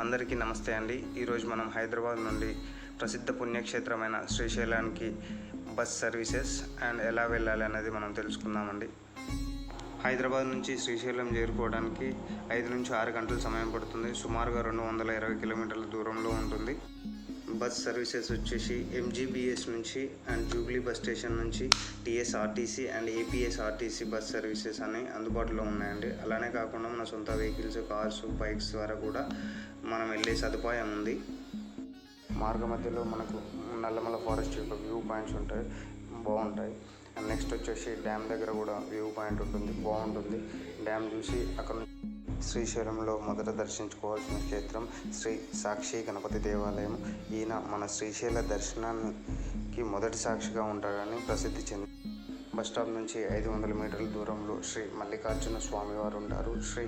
అందరికీ నమస్తే అండి. ఈరోజు మనం హైదరాబాద్ నుండి ప్రసిద్ధ పుణ్యక్షేత్రమైన శ్రీశైలానికి బస్ సర్వీసెస్ అండ్ ఎలా వెళ్ళాలి అనేది మనం తెలుసుకుందామండి. హైదరాబాద్ నుంచి శ్రీశైలం చేరుకోవడానికి ఐదు నుంచి ఆరు గంటల సమయం పడుతుంది. సుమారుగా రెండు వందల ఇరవై కిలోమీటర్ల దూరంలో ఉంటుంది. బస్ సర్వీసెస్ వచ్చేసి ఎంజీబీఎస్ నుంచి అండ్ జూబ్లీ బస్ స్టేషన్ నుంచి TSRTC and APSRTC bus services అని అందుబాటులో ఉన్నాయండి. అలానే కాకుండా మన సొంత వెహికల్స్ కార్స్ బైక్స్ ద్వారా కూడా మనం వెళ్ళే సదుపాయం ఉంది. మార్గ మధ్యలో మనకు నల్లమల ఫారెస్ట్ యొక్క వ్యూ పాయింట్స్ ఉంటాయి. బాగుంటాయి. అండ్ నెక్స్ట్ వచ్చేసి డ్యామ్ దగ్గర కూడా వ్యూ పాయింట్ ఉంటుంది. బాగుంటుంది. డ్యామ్ చూసి అక్కడ నుంచి శ్రీశైలంలో మొదట దర్శించుకోవాల్సిన క్షేత్రం శ్రీ సాక్షి గణపతి దేవాలయం. ఈయన మన శ్రీశైల దర్శనానికి మొదటి సాక్షిగా ఉంటాడని ప్రసిద్ధి చెంది బస్ స్టాప్ నుంచి ఐదు వందల మీటర్ల దూరంలో శ్రీ మల్లికార్జున స్వామివారు ఉంటారు. శ్రీ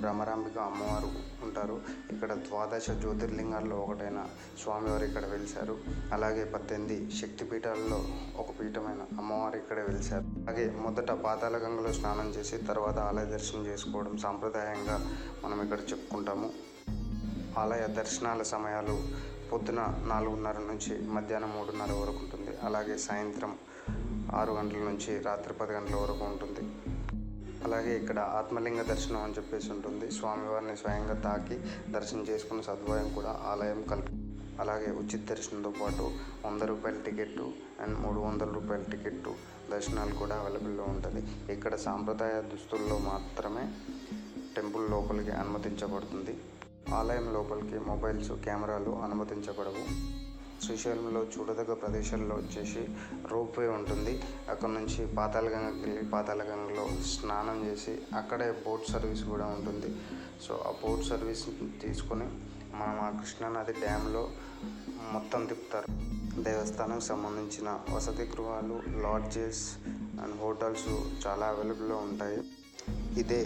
భ్రమరాంబిక అమ్మవారు ఉంటారు. ఇక్కడ ద్వాదశ జ్యోతిర్లింగాల్లో ఒకటైన స్వామివారు ఇక్కడ వెలిశారు. అలాగే పద్దెనిమిది శక్తిపీఠాల్లో ఒక పీఠమైన అమ్మవారు ఇక్కడ వెలిశారు. అలాగే మొదట పాతాల గంగలో స్నానం చేసి తర్వాత ఆలయ దర్శనం చేసుకోవడం సాంప్రదాయంగా మనం ఇక్కడ చెప్పుకుంటాము. ఆలయ దర్శనాల సమయాలు పొద్దున నాలుగున్నర నుంచి మధ్యాహ్నం మూడున్నర వరకు ఉంటుంది. అలాగే సాయంత్రం ఆరు గంటల నుంచి రాత్రి పది గంటల వరకు ఉంటుంది. అలాగే ఇక్కడ ఆత్మలింగ దర్శనం అని చెప్పేసి ఉంటుంది. స్వామివారిని స్వయంగా తాకి దర్శనం చేసుకున్న సదుపాయం కూడా ఆలయం కల్పి అలాగే ఉచిత దర్శనంతో పాటు వంద రూపాయల టికెట్టు అండ్ మూడు వందల రూపాయల టికెట్టు దర్శనాలు కూడా అవైలబుల్లో ఉంటుంది. ఇక్కడ సాంప్రదాయ దుస్తుల్లో మాత్రమే టెంపుల్ లోపలికి అనుమతించబడుతుంది. ఆలయం లోపలికి మొబైల్స్ కెమెరాలు అనుమతించబడవు. శ్రీశైలంలో చూడదగ్గ ప్రదేశాల్లో వచ్చేసి రోప్వే ఉంటుంది. అక్కడ నుంచి పాతాళగంగకి వెళ్ళి పాతాళగంగలో స్నానం చేసి అక్కడే బోట్ సర్వీస్ కూడా ఉంటుంది. సో ఆ బోట్ సర్వీస్ తీసుకొని మనం ఆ కృష్ణానది డ్యాంలో మొత్తం తిప్పుతారు. దేవస్థానంకి సంబంధించిన వసతి గృహాలు లాడ్జెస్ అండ్ హోటల్స్ చాలా అవైలబుల్లో ఉంటాయి. ఇదే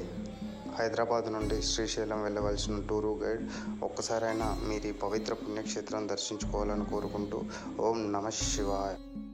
హైదరాబాద్ నుండి శ్రీశైలం వెళ్ళవలసిన టూరు గైడ్ ఒక్కసారైనా మీరు ఈ పవిత్ర పుణ్యక్షేత్రం దర్శించుకోవాలని కోరుకుంటూ ఓం నమ శివాయ.